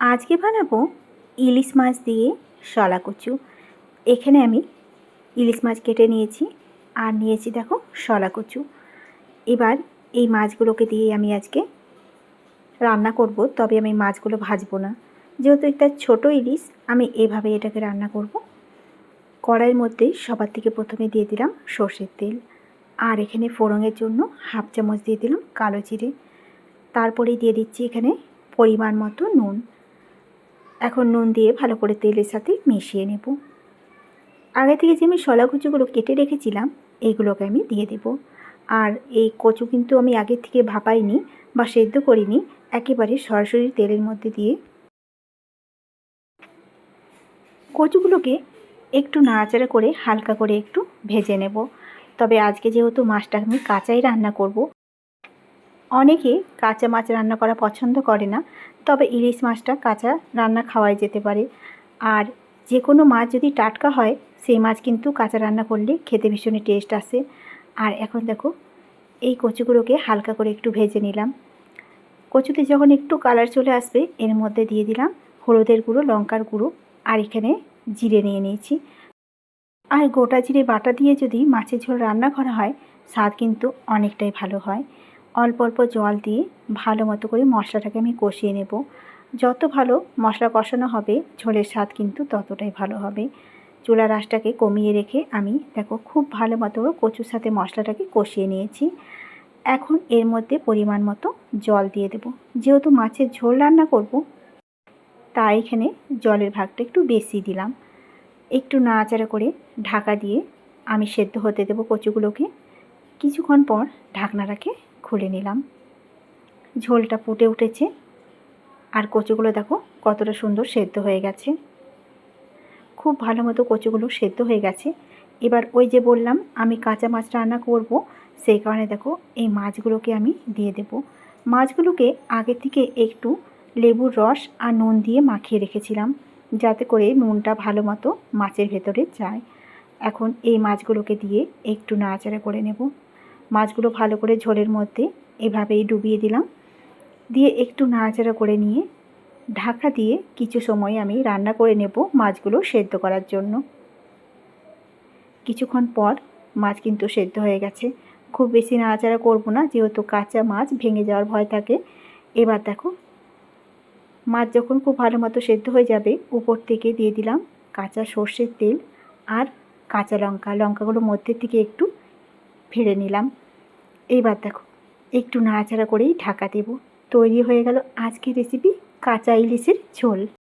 আজকে বানাবো ইলিশ মাছ দিয়ে শলা কচু। এখানে আমি ইলিশ মাছ কেটে নিয়েছি আর নিয়েছি দেখো শলা কচু। এবার এই মাছগুলোকে দিয়ে আমি আজকে রান্না করব, তবে আমি মাছগুলো ভাজবো না। যেহেতু একটা ছোট ইলিশ, আমি এভাবে এটাকে রান্না করব। কড়াইয়ের মধ্যে সবার থেকে প্রথমে দিয়ে দিলাম সর্ষের তেল। আর এখানে ফোড়নের জন্য হাফ চামচ দিয়ে দিলাম কালো জিরে। তারপরেই দিয়ে দিচ্ছি এখানে পরিমাণ মতো নুন। এখন নুন দিয়ে ভালো করে তেলের সাথে মিশিয়ে নেব। আগে থেকে যে আমি শলা কুচুগুলো কেটে রেখেছিলাম এইগুলোকে আমি দিয়ে দেব। আর এই কচু কিন্তু আমি আগে থেকে ভাপাইনি বা সেদ্ধ করিনি, একেবারে সরাসরি তেলের মধ্যে দিয়ে। কচুগুলোকে একটু নাড়াচাড়া করে হালকা করে একটু ভেজে নেব। তবে আজকে যেহেতু মাছটা আমি কাঁচাই রান্না করব, অনেকে কাঁচা মাছ রান্না করা পছন্দ করে না তবে ইলিশ মাছটা কাঁচা রান্না খাওয়াই যেতে পারে। আর যে কোনো মাছ যদি টাটকা হয়, সেই মাছ কিন্তু কাঁচা রান্না করলে খেতে ভীষণই টেস্ট আসে। আর এখন দেখো, এই কচুগুলোকে হালকা করে একটু ভেজে নিলাম। কচুতে যখন একটু কালার চলে আসবে, এর মধ্যে দিয়ে দিলাম হলুদের গুঁড়ো, লঙ্কার গুঁড়ো আর এখানে জিরে নিয়ে নিয়েছি। আর গোটা জিরে বাটা দিয়ে যদি মাছের ঝোল রান্না করা হয়, স্বাদ কিন্তু অনেকটাই ভালো হয়। অল্প অল্প জল দিয়ে ভালো মতো করে মশলাটাকে আমি কষিয়ে নেব। যত ভালো মশলা কষানো হবে, ঝোলের স্বাদ কিন্তু ততটাই ভালো হবে। চুলা রাসটাকে কমিয়ে রেখে আমি দেখো খুব ভালো মতো কচুর সাথে মশলাটাকে কষিয়ে নিয়েছি। এখন এর মধ্যে পরিমাণ মতো জল দিয়ে দেব। যেহেতু মাছের ঝোল রান্না করব, তাই এখানে জলের ভাগটা একটু বেশি দিলাম। একটু নাড়াচাড়া করে ঢাকা দিয়ে আমি সেদ্ধ হতে দেবো কচুগুলোকে। কিছুক্ষণ পর ঢাকনাটাকে খুলে নিলাম। ঝোলটা ফুটে উঠেছে। আর কচুগুলো দেখো কতটা সুন্দর সেদ্ধ হয়ে গেছে। খুব ভালো মতো কচুগুলো সেদ্ধ হয়ে গেছে। এবার ওই যে বললাম, আমি কাঁচা মাছ রান্না করব, সেই কারণে দেখো এই মাছগুলোকে আমি দিয়ে দেব। মাছগুলোকে আগে থেকে একটু লেবুর রস আর নুন দিয়ে মাখিয়ে রেখেছিলাম, যাতে করে নুনটা ভালো মতো মাছের ভেতরে যায়। এখন এই মাছগুলোকে দিয়ে একটু নাড়াচাড়া করে নেব। মাছগুলো ভালো করে ঝোলের মধ্যে এভাবেই ডুবিয়ে দিলাম। দিয়ে একটু নাড়াচাড়া করে নিয়ে ঢাকা দিয়ে কিছু সময় আমি রান্না করে নেব মাছগুলো সেদ্ধ করার জন্য। কিছুক্ষণ পর মাছ কিন্তু সেদ্ধ হয়ে গেছে। খুব বেশি নাড়াচাড়া করব না, যেহেতু কাঁচা মাছ ভেঙে যাওয়ার ভয় থাকে। এবার দেখো, মাছ যখন খুব ভালো মতো সেদ্ধ হয়ে যাবে, উপর থেকে দিয়ে দিলাম কাঁচা সর্ষের তেল আর কাঁচা লঙ্কা। লঙ্কাগুলো মধ্যে থেকে একটু ফেড়ে নিলাম। এইবার দেখো, একটু নাড়াচাড়া করেই ঢাকা দেব। তৈরি হয়ে গেল আজকের রেসিপি কাঁচা ইলিশের ঝোল।